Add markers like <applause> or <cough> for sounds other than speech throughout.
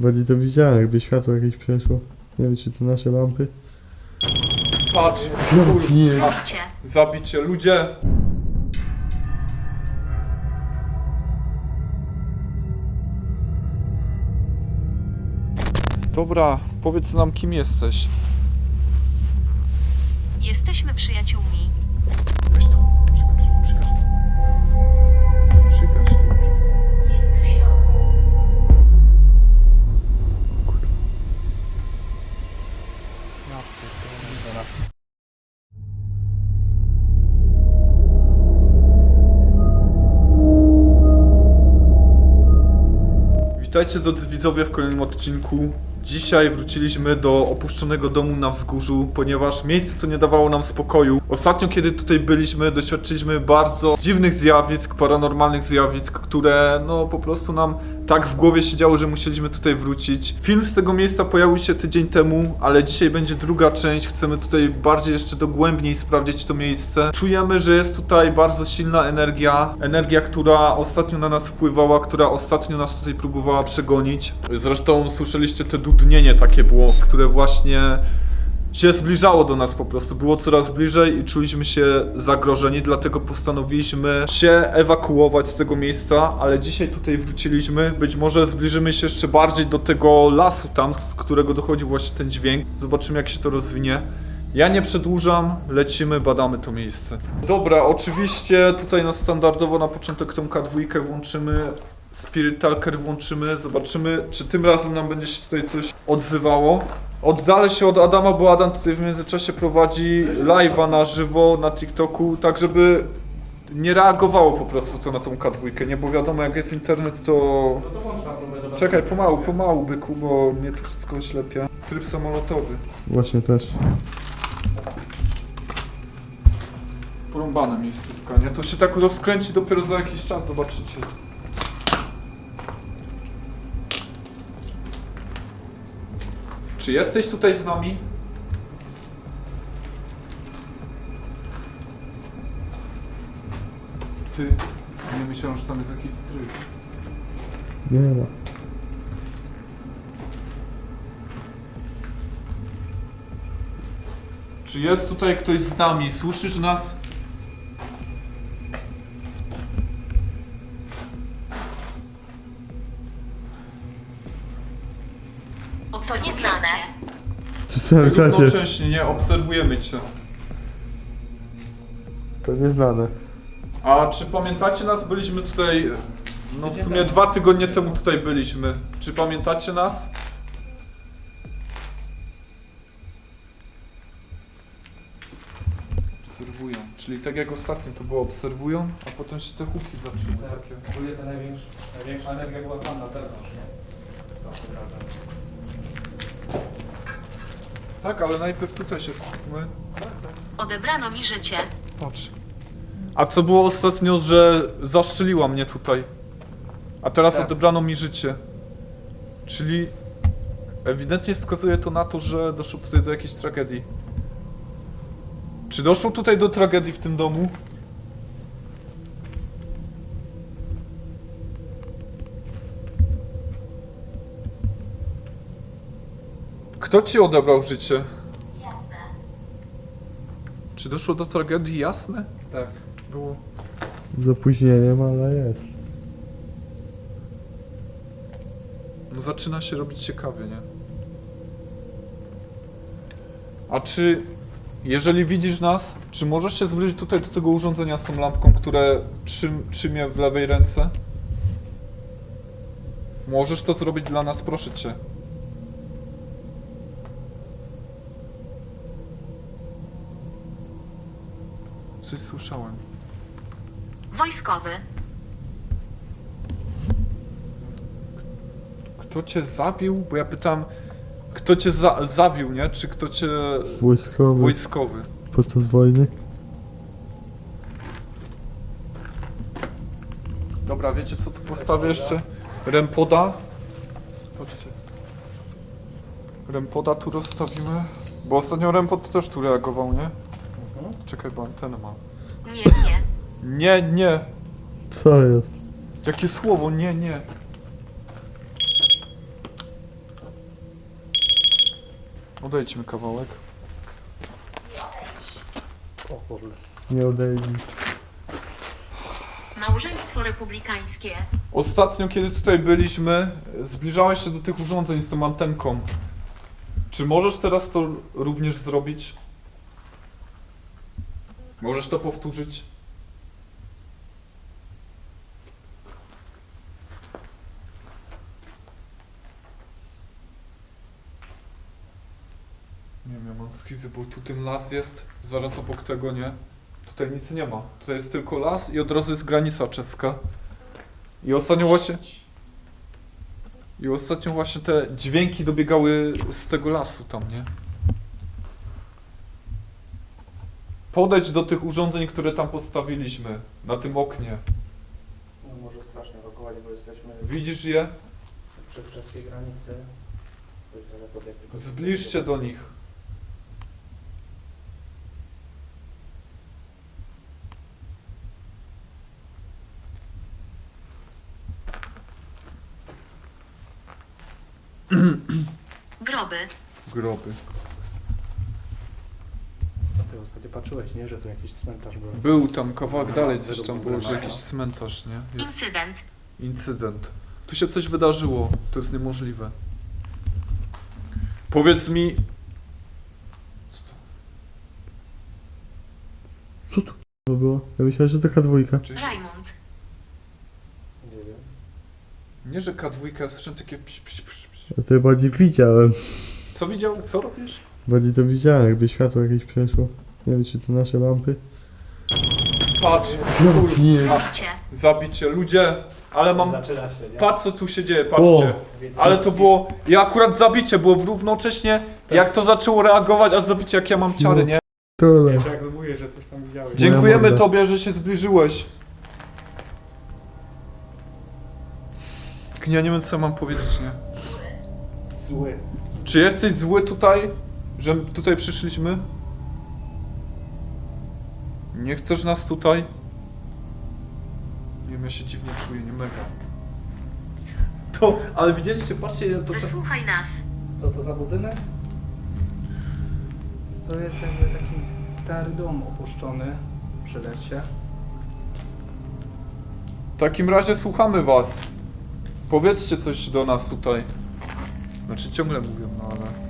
Bardziej to widziałem, jakby światło jakieś przeszło. Nie wiem, czy to nasze lampy. Patrz, Nie. Zabicie. zabicie, ludzie. Dobra, powiedz nam kim jesteś. Jesteśmy przyjaciółmi. Witajcie drodzy widzowie w kolejnym odcinku. Dzisiaj wróciliśmy do opuszczonego domu na wzgórzu, ponieważ miejsce to nie dawało nam spokoju. Ostatnio kiedy tutaj byliśmy, doświadczyliśmy bardzo dziwnych zjawisk, paranormalnych zjawisk, które no po prostu nam tak w głowie siedziało, że musieliśmy tutaj wrócić. Film z tego miejsca pojawił się tydzień temu, ale dzisiaj będzie druga część. Chcemy tutaj bardziej jeszcze dogłębniej sprawdzić to miejsce. Czujemy, że jest tutaj bardzo silna energia, energia, która ostatnio na nas wpływała, która ostatnio nas tutaj próbowała przegonić. Zresztą słyszeliście te dudnienie takie było, które właśnie się zbliżało do nas po prostu, było coraz bliżej i czuliśmy się zagrożeni, dlatego postanowiliśmy się ewakuować z tego miejsca, ale dzisiaj tutaj wróciliśmy. Być może zbliżymy się jeszcze bardziej do tego lasu tam, z którego dochodzi właśnie ten dźwięk. Zobaczymy jak się to rozwinie. Ja nie przedłużam, lecimy, badamy to miejsce. Dobra, oczywiście tutaj na standardowo na początek tą K2 włączymy, Spirit Talker włączymy, zobaczymy czy tym razem nam będzie się tutaj coś odzywało. Oddalę się od Adama, bo Adam tutaj w międzyczasie prowadzi live'a na żywo na TikToku, tak żeby nie reagowało po prostu to na tą K2, nie? Bo wiadomo jak jest internet to... Czekaj, pomału, pomału byku, bo mnie tu wszystko oślepia. Tryb samolotowy. Właśnie też. Porąbane miejscówka, nie? To się tak rozkręci dopiero za jakiś czas, zobaczycie. Czy jesteś tutaj z nami? Ty, nie myślałem, że tam jest jakiś stryk. Nie ma. Czy jest tutaj ktoś z nami? Słyszysz nas? To nieznane. W tym samym czasie. Równocześnie, nie? Obserwujemy cię. To nieznane. A czy pamiętacie nas? Byliśmy tutaj. No w sumie dwa tygodnie temu tutaj byliśmy. Czy pamiętacie nas? Obserwują. Czyli tak jak ostatnio to było, obserwują, a potem się te huki zaczęły takie. Ogólnie ta największa, największa energia była tam na zewnątrz, nie? Z tamtym razem. Tak, ale najpierw tutaj się skupmy. Odebrano mi życie. Patrz. A co było ostatnio, że zaszczeliła mnie tutaj? A teraz Tak. odebrano mi życie. Czyli ewidentnie wskazuje to na to, że doszło tutaj do jakiejś tragedii. Czy doszło tutaj do tragedii w tym domu? Kto ci odebrał życie? Jasne. Czy doszło do tragedii? Jasne? Tak. Było. Z opóźnieniem, ale jest. No zaczyna się robić ciekawie, nie? A czy, jeżeli widzisz nas, czy możesz się zbliżyć tutaj do tego urządzenia z tą lampką, które trzym, trzymie w lewej ręce? Możesz to zrobić dla nas, proszę cię. Coś słyszałem. Wojskowy. Kto cię zabił? Bo ja pytam, kto cię za zabił, nie? Czy kto cię... Wojskowy Wojskowy. podczas wojny. Dobra, wiecie co tu postawię jeszcze? Rempoda. Chodźcie. Rempoda tu rozstawimy. Bo ostatnio Rempod też tu reagował, nie? Czekaj, bo antenę mam. Nie, nie. Nie, nie. Co jest? Jakie słowo? Nie, nie. Odejdźmy kawałek. O kurde. Nie odejmij. Małżeństwo republikańskie. Ostatnio, kiedy tutaj byliśmy, zbliżałeś się do tych urządzeń z tą antenką. Czy możesz teraz to również zrobić? Możesz to powtórzyć? Nie wiem, ja mam skizy, bo tu ten las jest, zaraz obok tego nie. Tutaj nic nie ma. Tutaj jest tylko las i od razu jest granica czeska. I ostatnio właśnie... I ostatnio właśnie te dźwięki dobiegały z tego lasu tam, nie? Podejdź do tych urządzeń, które tam postawiliśmy, na tym oknie. No może strasznie ewakuować, bo jesteśmy Widzisz je? przy czeskiej granicy. Jakiegoś- Zbliż się do nich. Groby. Groby. Ty ostatnio patrzyłeś, nie? Że tu jakiś cmentarz był. Był tam kawałek dalej, tam było, że jakiś cmentarz, nie? Jest Incydent. incydent. Tu się coś wydarzyło, to jest niemożliwe. Powiedz mi... Co tu k***a było? Ja myślałem, że to K2. Czy... Raimund. Nie wiem. Nie, że K2, ja słyszę takie... Ja to bardziej widziałem. Co widział? Co robisz? Bardziej to widziałem, jakby światło jakieś przeszło. Nie wiem, czy to nasze lampy. Patrz, Nie. Zabicie. zabicie, ludzie, ale mam... Zaczyna się, nie? Patrz co tu się dzieje, patrzcie. Ale to było, ja akurat zabicie było równocześnie, jak to zaczęło reagować, a zabicie jak ja mam ciary, nie? Dole. Wiesz, jak mówię, że coś tam widziałeś. Dziękujemy morda. tobie, że się zbliżyłeś. Ja nie wiem co mam powiedzieć, nie? Zły. Czy jesteś zły tutaj, że tutaj przyszliśmy? Nie chcesz nas tutaj? Nie wiem, ja się dziwnie czuję, nie mega. To, ale widzieliście, patrzcie, to... Wysłuchaj nas. Co to za budynek? To jest jakby taki stary dom opuszczony przy lesie. W takim razie słuchamy was. Powiedzcie coś do nas tutaj. Znaczy ciągle mówią, no ale...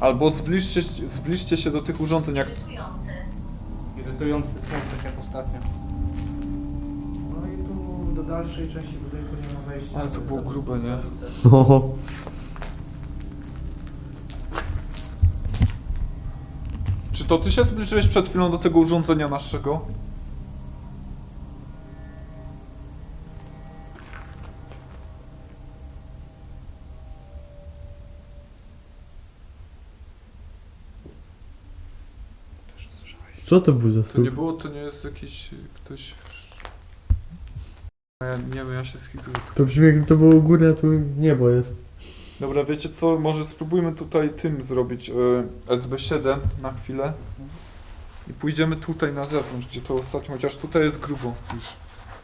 Albo zbliżcie, zbliżcie się do tych urządzeń jak... Irytujący. Irytujący smutek jak ostatnio. No i tu do dalszej części budynku nie ma wejścia. Ale to było grube, nie? No. <laughs> Czy to ty się zbliżyłeś przed chwilą do tego urządzenia naszego? Co to był za To nie było, to nie jest jakiś... ktoś... Ja nie wiem, ja się schizuję. To brzmi jakby to było u góry, a tu niebo jest. Dobra, wiecie co, może spróbujmy tutaj tym zrobić, y, SB7 na chwilę. I pójdziemy tutaj na zewnątrz, gdzie to ostatnio, chociaż tutaj jest grubo już.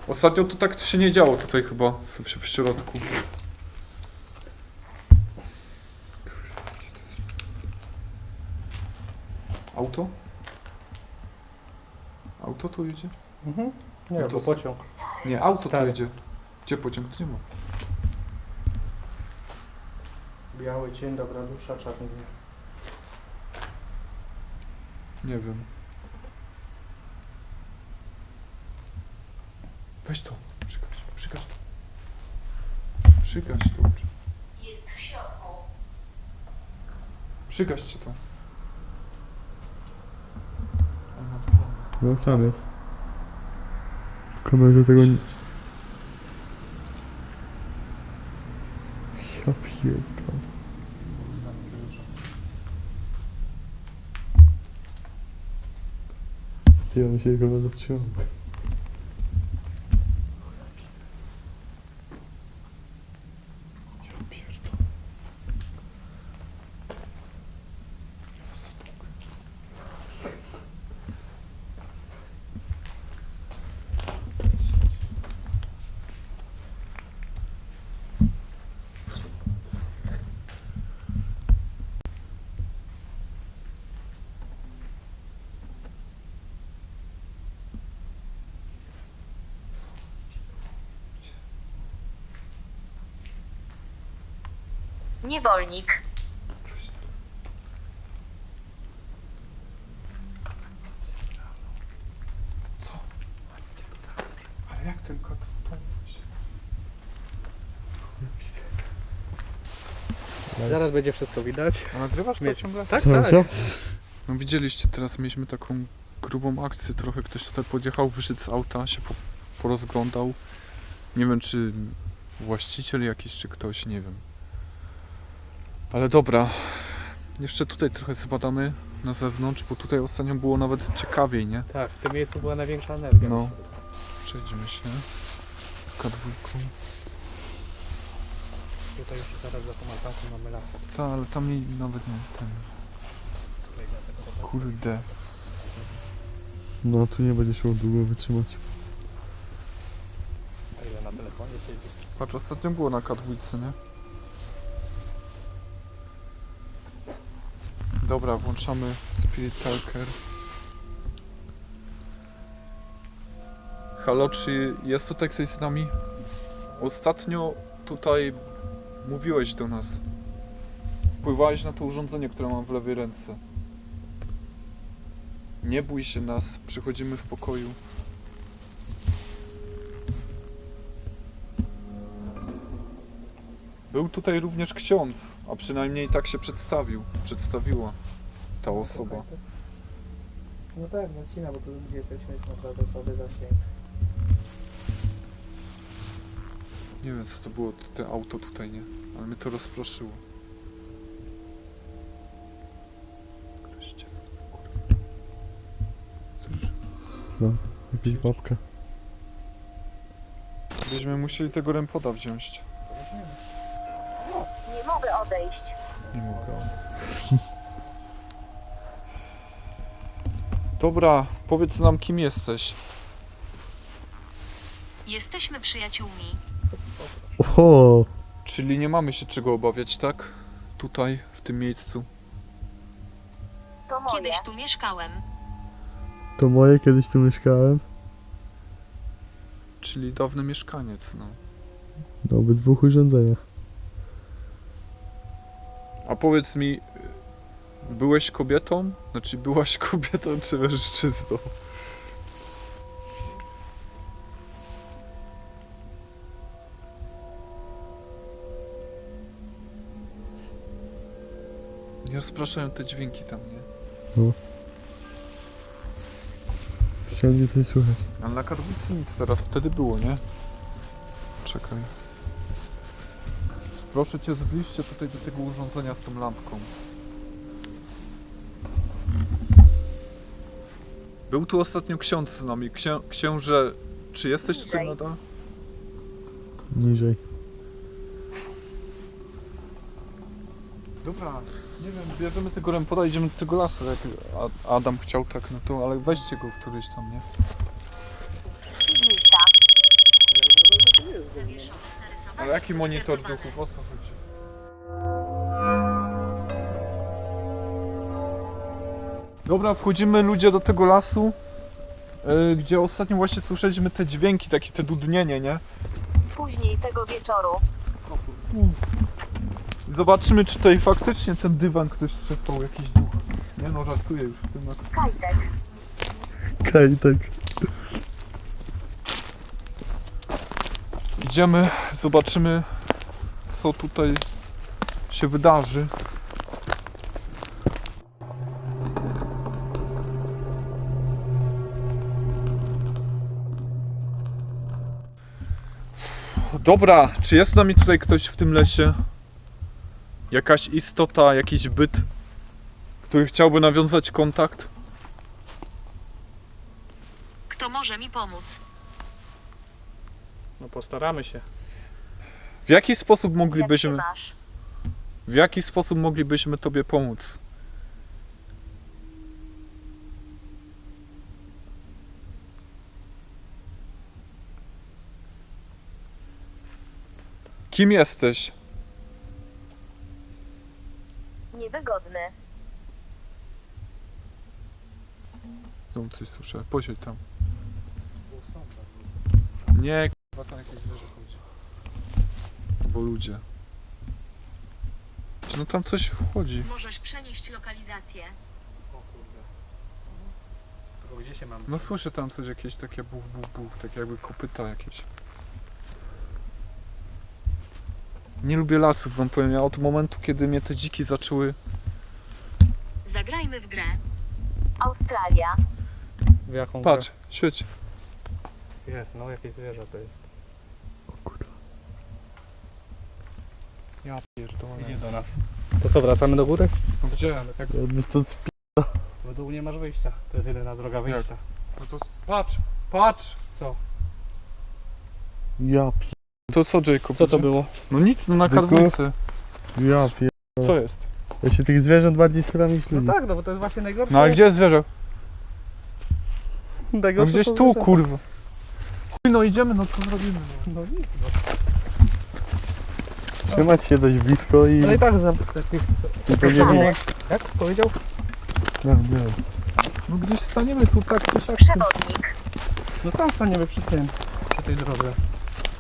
Ostatnio to tak się nie działo tutaj chyba, w, w, w środku. Auto? Auto tu jedzie? Mhm. Nie, No to to- pociąg. Nie, auto tu Stare. jedzie. Gdzie pociąg? Tu nie ma. Biały cień, dobra dusza, czarny dnie. Nie wiem. Weź to. Przykaż, przykaż to. Przykaż to. Jest w środku. Przykażcie to. Ona No tam jest. W kamerze tego nie... Ja pierdolę. Ty, on się chyba zatrzymał. Ja pierdolę. Ja za długo. Niewolnik. Co? Ale jak ten kot Zaraz będzie wszystko widać. A nagrywasz to Mieć- ciągle? Tak, tak. No widzieliście, teraz mieliśmy taką grubą akcję trochę. Ktoś tutaj podjechał, wyszedł z auta, się po, porozglądał. Nie wiem, czy właściciel jakiś, czy ktoś, nie wiem. Ale dobra, jeszcze tutaj trochę zbadamy na zewnątrz, bo tutaj ostatnio było nawet ciekawiej, nie? Tak, w tym miejscu była największa energia. No. Przejdźmy się. Z kadwójką. Tutaj już zaraz za tą altanką mamy lasek. Ta, ale tam jej nawet nie ten. Tutaj dlatego to- Kurde. No tu nie będzie się długo wytrzymać. A ile na telefonie siedzi? Patrz, ostatnio było na kadwójce, nie? Dobra, włączamy Spirit Talker. Halo, czy jest tutaj ktoś z nami? Ostatnio tutaj mówiłeś do nas. Wpływałeś na to urządzenie, które mam w lewej ręce. Nie bój się nas, przychodzimy w pokoju. Był tutaj również ksiądz, a przynajmniej tak się przedstawił, przedstawiła ta osoba. No tak, Marcina, bo tu gdzie jesteśmy jest naprawdę słaby zasięg. Nie wiem co to było, te auto tutaj, nie? Ale mnie to rozproszyło. Ktoś cię znowu, kurde. Cóż, Jakaś babka. byśmy musieli tego rempoda wziąć. Nie mogę odejść. Nie mogę. Dobra, powiedz nam kim jesteś. Jesteśmy przyjaciółmi. O, Czyli nie mamy się czego obawiać, tak? Tutaj, w tym miejscu. To moje. Kiedyś tu mieszkałem. to moje kiedyś tu mieszkałem. Czyli dawny mieszkaniec, no. Na obydwu urządzeniach. A powiedz mi, byłeś kobietą? Znaczy, byłaś <laughs> kobietą czy mężczyzną? Nie rozpraszają te dźwięki tam, nie? Wszędzie coś słychać. Ale na karbnicy nic teraz wtedy było, nie? Czekaj. Proszę cię, zbliż się tutaj do tego urządzenia z tą lampką. Był tu ostatnio ksiądz z nami. Księ księże, czy jesteś tutaj Niżej. nadal? Niżej. Dobra, nie wiem, bierzemy tego rempoda, idziemy do tego lasu, jak Adam chciał tak, no to, ale weźcie go któryś tam, nie? Ale jaki monitor duchów, o co chodzi? Dobra, wchodzimy ludzie do tego lasu, yy, gdzie ostatnio właśnie słyszeliśmy te dźwięki, takie te dudnienie, nie? Później tego wieczoru. Zobaczymy, czy tutaj faktycznie ten dywan ktoś trzeptał jakiś duch. Nie no, żartuję już w tym. Kajtek. Kajtek. Zobaczymy, co tutaj się wydarzy. Dobra, czy jest z nami tutaj ktoś w tym lesie? Jakaś istota, jakiś byt, który chciałby nawiązać kontakt? Kto może mi pomóc? No postaramy się. W jaki sposób moglibyśmy, w jaki sposób moglibyśmy tobie pomóc? Kim jesteś? Niewygodny. Znowu coś słyszę. Posiedź tam. Nie, k***a tam jakieś zwierzę chodzi. Bo ludzie. No tam coś wchodzi. Możesz przenieść lokalizację. O kurde. Tylko gdzie się mam? No słyszę tam coś jakieś takie buf, buf, buf, takie jakby kopyta jakieś. Nie lubię lasów, wam powiem. Ja od momentu, kiedy mnie te dziki zaczęły... Zagrajmy w grę. Australia, W jaką Patrz, świeć. grę? Jest, no jakieś zwierzę to jest. O kurwa. Ja pierdolę. Idzie do nas. To co, wracamy do góry? No gdzie? Jak... Jakby to sp... W dół nie masz wyjścia. To jest jedyna droga wyjścia. No to... Patrz, patrz! Co? Ja pi... To co, Jacob? Co to było? No nic, no na Byku? kadłuce. Ja pi... Co jest? Ja się tych zwierząt bardziej sram niż ludzi. No tak, no bo to jest właśnie najgorsze. No ale gdzie jest zwierzę? No Najgorsze gdzieś tu, kurwa. Chuj, no idziemy, no co zrobimy? No. No nic, no. Trzymać się dość blisko i... Ale i tak za takich... Tylko nie wiem. Jak powiedział? No, nie. no gdzieś staniemy tu tak czy siak. przewodnik, No tam staniemy przy tym, przy tej drodze.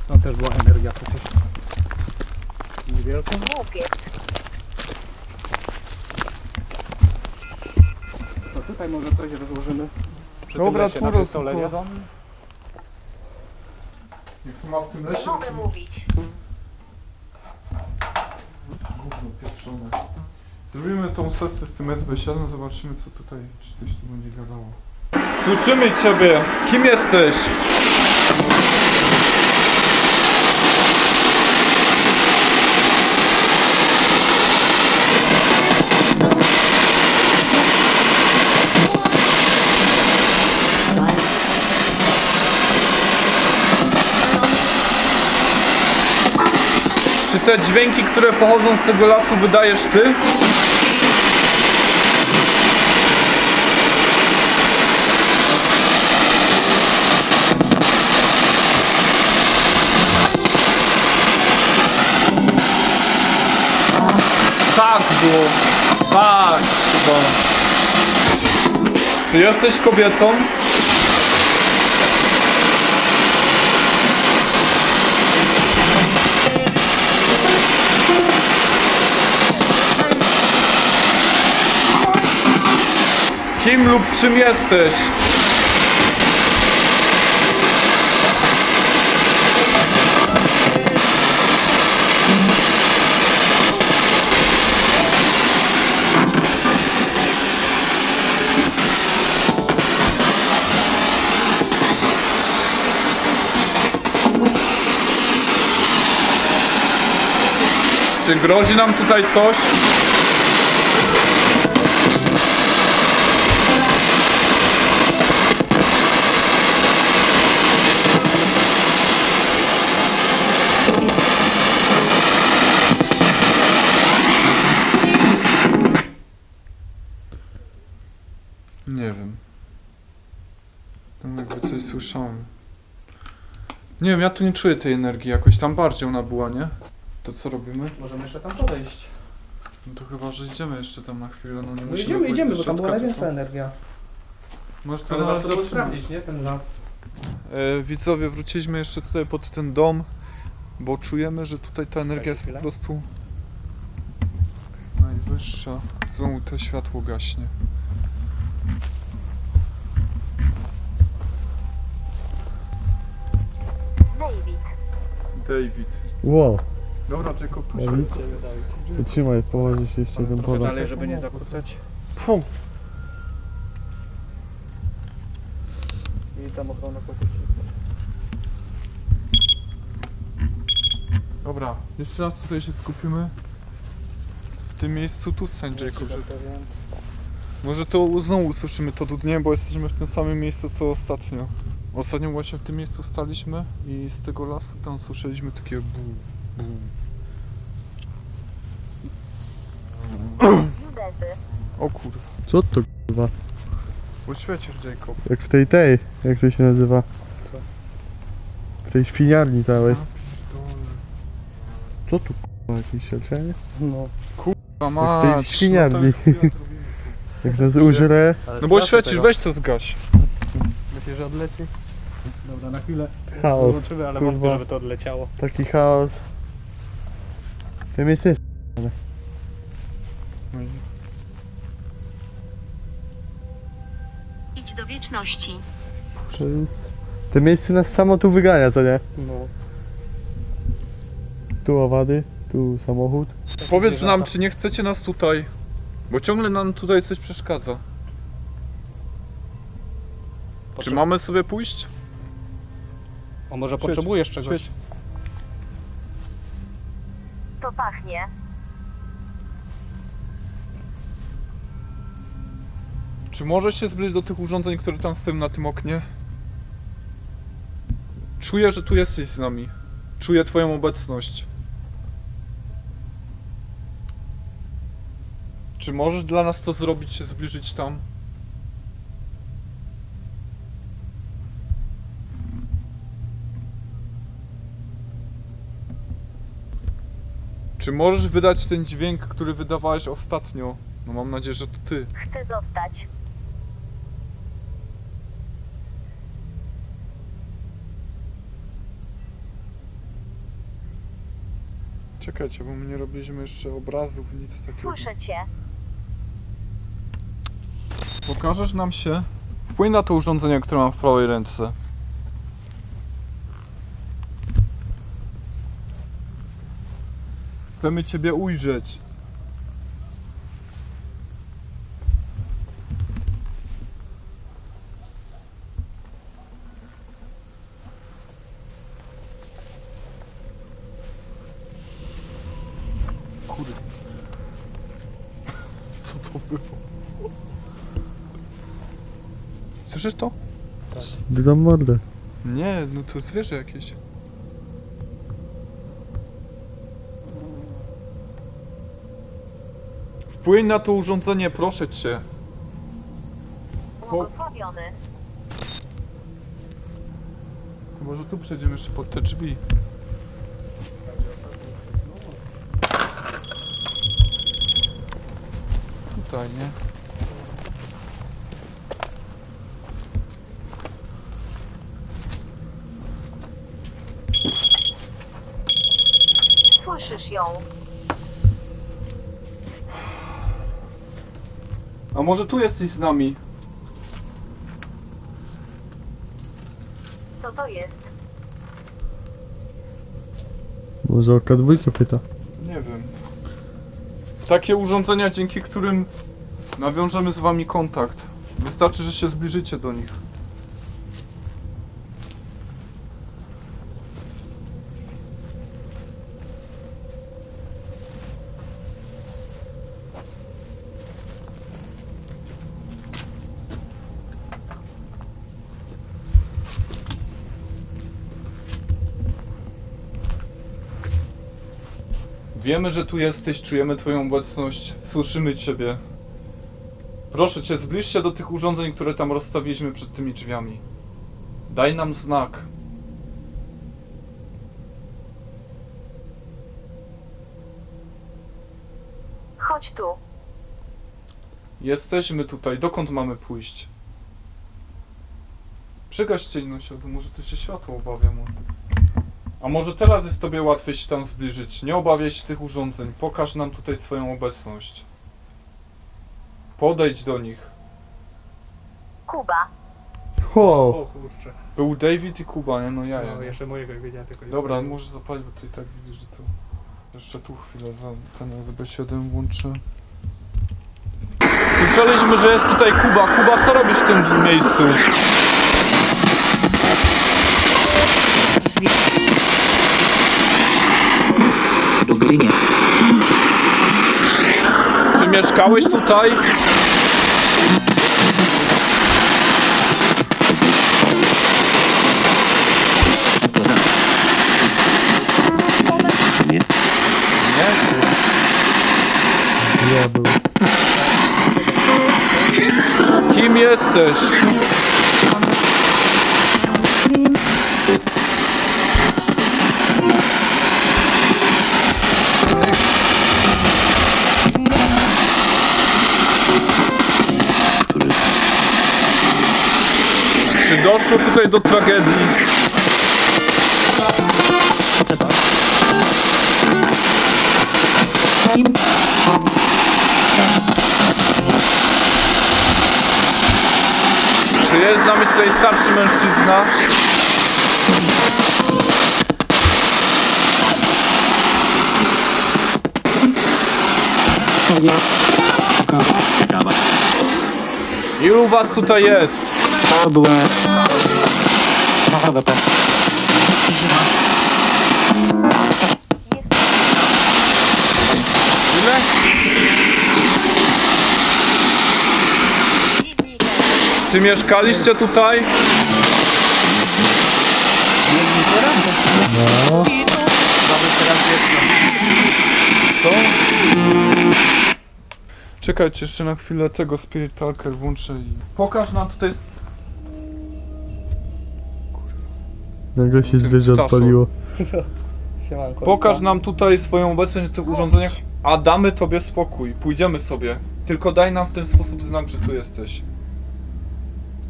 Tam też była energia przecież. Niewielka. głupiec, No tutaj może coś rozłożymy. Przy Dobra, tym lesie, tu nie? rozkładamy. Jak tu ma w tym nie lesie... mogę mówić. Zrobimy tą sesję z tym SB7, zobaczymy co tutaj, czy coś tu będzie gadało. Słyszymy ciebie! Kim jesteś? Te dźwięki, które pochodzą z tego lasu wydajesz ty? Tak było. Tak, chyba. Czy jesteś kobietą? Kim lub czym jesteś? Czy grozi nam tutaj coś? Nie wiem, ja tu nie czuję tej energii jakoś, tam bardziej ona była, nie? To co robimy? Możemy jeszcze tam podejść. No to chyba, że idziemy jeszcze tam na chwilę, no nie No musimy idziemy, idziemy, do bo tam była największa tylko- energia. Może to Ale nawet warto było sprawdzić, nie? Ten las. E, widzowie, wróciliśmy jeszcze tutaj pod ten dom, bo czujemy, że tutaj ta energia jest po chwilę. prostu najwyższa. Znowu to światło gaśnie. David. Wow. Dobra, Jacob, tu David? To trzymaj, położę się jeszcze jeden Trochę podam. dalej, żeby nie zakłócać. Pum. I tam ochrona pokusi. Dobra, jeszcze raz tutaj się skupimy. W tym miejscu tu stań, Jacob. Że... Może to znowu usłyszymy to dudnie, bo jesteśmy w tym samym miejscu co ostatnio. Ostatnio właśnie w tym miejscu staliśmy i z tego lasu tam słyszeliśmy takie bu, bu. Judezy, O kurwa. Co to kurwa? Uświecisz Jacob. Jak w tej tej, jak to się nazywa? Co? W tej świniarni całej. Co tu kurwa? Jakieś sieczenie? No. Kurwa Jak w tej mać, świniarni. no kurwa. Jak nas użre, No bo świecisz, weź to zgaś że odleci? Dobra, na chwilę. Chaos. Zobaczymy, ale wątpię, kurwa. żeby to odleciało. Taki chaos. W tym jest. Idź do wieczności. To jest... Miejsce nas samo tu wygania, co nie? No. Tu owady, tu samochód. Powiedz nam, czy nie chcecie nas tutaj, bo ciągle nam tutaj coś przeszkadza. Czy mamy sobie pójść? A może Świeć, potrzebujesz czegoś? Świeć. To pachnie. Czy możesz się zbliżyć do tych urządzeń, które tam stoją na tym oknie? Czuję, że tu jesteś z nami. Czuję twoją obecność. Czy możesz dla nas to zrobić, się zbliżyć tam? Czy możesz wydać ten dźwięk, który wydawałeś ostatnio? No mam nadzieję, że to ty. Chcę zostać. Czekajcie, bo my nie robiliśmy jeszcze obrazów, nic takiego. Słyszę cię. Pokażesz nam się? Wpłyń na to urządzenie, które mam w prawej ręce. Chcemy Ciebie ujrzeć. Kurde. Co to było? Słyszysz to? Dam mordę. Nie, no to zwierzę jakieś. Wpłyń na to urządzenie, proszę cię. Błogosławiony. Chyba, że tu przejdziemy jeszcze pod te drzwi. Tutaj, nie? Słyszysz ją. A może tu jesteś z nami? Co to jest? Może oka dwójkę pyta. Nie wiem. Takie urządzenia, dzięki którym nawiążemy z wami kontakt. Wystarczy, że się zbliżycie do nich. Wiemy, że tu jesteś, czujemy Twoją obecność, słyszymy Ciebie. Proszę Cię, zbliż się do tych urządzeń, które tam rozstawiliśmy przed tymi drzwiami. Daj nam znak. Chodź tu. Jesteśmy tutaj, dokąd mamy pójść? Przygaś cień światło, może tu się światło obawia mu. A może teraz jest Tobie łatwiej się tam zbliżyć? Nie obawiaj się tych urządzeń, pokaż nam tutaj swoją obecność. Podejdź do nich. Kuba. Ho! O kurczę. Był David i Kuba, nie? No ja, No, ja. jeszcze mojego jak wiedziałem tylko nie Dobra, pamiętam. może zapalić, bo tutaj tak widzę, że to... Jeszcze tu chwilę, za ten SB7 włączę. Słyszeliśmy, że jest tutaj Kuba. Kuba, co robisz w tym miejscu? Lublinie. Czy mieszkałeś tutaj? Nie. Nie. Ja był. Kim jesteś? Doszło tutaj do tragedii? Czy Jest z nami tutaj starszy mężczyzna. Ilu was tutaj jest? To. Tak. Ile? Czy mieszkaliście tutaj? No. Co? Czekajcie jeszcze na chwilę tego Spirit Talker włączę i... Pokaż nam tutaj... nagle się zwierzę Ptaszu. odpaliło. <laughs> Siemanko. Pokaż nam tutaj swoją obecność na tych urządzeniach, a damy tobie spokój. Pójdziemy sobie. Tylko daj nam w ten sposób znak, że tu jesteś.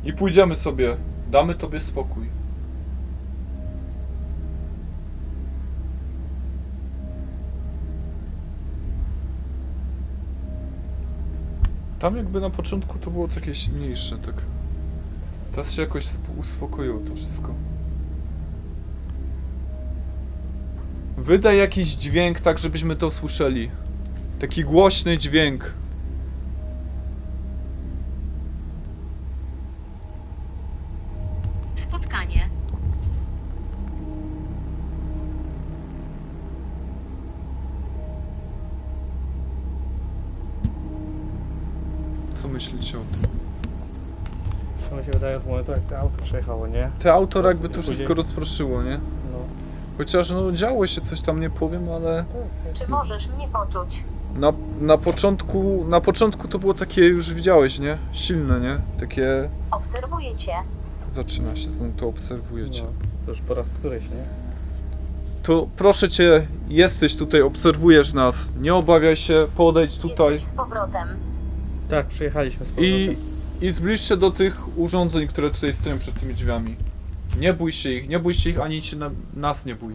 I pójdziemy sobie. Damy tobie spokój. Tam jakby na początku to było jakieś mniejsze, tak. Teraz się jakoś sp- uspokoiło to wszystko. Wydaj jakiś dźwięk, tak żebyśmy to słyszeli. Taki głośny dźwięk. Spotkanie. Co myślicie o tym? Co mi się wydaje momentu, jak to auto przejechało, nie? Te autor jakby to Później- wszystko rozproszyło, nie? Chociaż no działo się coś tam, nie powiem, ale Czy możesz mnie poczuć? na, na początku, na początku to było takie, już widziałeś, nie? Silne, nie? Takie, Obserwuję cię. zaczyna się, znowu to obserwujecie. no. To już po raz któryś, nie? To proszę cię, jesteś tutaj, obserwujesz nas, nie obawiaj się, podejdź tutaj Jesteś z powrotem. Tak, przyjechaliśmy z powrotem. i, i zbliż się do tych urządzeń, które tutaj stoją przed tymi drzwiami. Nie bój się ich, nie bój się ich, ani się na, nas nie bój.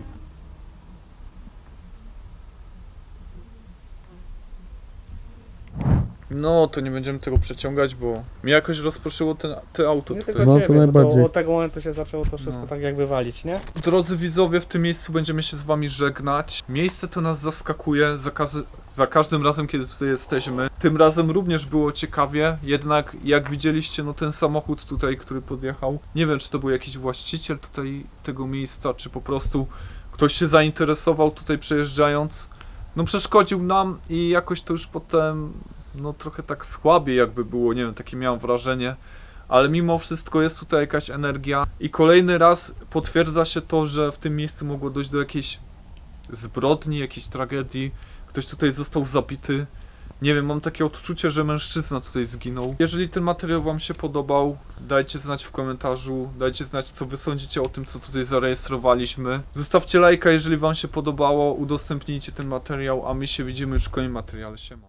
No, to nie będziemy tego przeciągać, bo mnie jakoś rozproszyło ten, te auto Nie tutaj. tylko No, ciebie, to bo najbardziej. To od tego momentu się zaczęło to wszystko No. tak jakby walić, nie? Drodzy widzowie, w tym miejscu będziemy się z wami żegnać. Miejsce to nas zaskakuje za, kazy- za każdym razem, kiedy tutaj jesteśmy. Tym razem również było ciekawie, jednak jak widzieliście, no ten samochód tutaj, który podjechał, nie wiem, czy to był jakiś właściciel tutaj tego miejsca, czy po prostu ktoś się zainteresował tutaj przejeżdżając. No przeszkodził nam i jakoś to już potem, no trochę tak słabiej jakby było, nie wiem, takie miałem wrażenie ale mimo wszystko jest tutaj jakaś energia i kolejny raz potwierdza się to, że w tym miejscu mogło dojść do jakiejś zbrodni, jakiejś tragedii. Ktoś tutaj został zabity. Nie wiem, mam takie odczucie, że mężczyzna tutaj zginął. Jeżeli ten materiał wam się podobał, dajcie znać w komentarzu, dajcie znać co wy sądzicie o tym, co tutaj zarejestrowaliśmy. Zostawcie lajka, jeżeli wam się podobało, udostępnijcie ten materiał, a my się widzimy już w kolejnym materiale. Siema.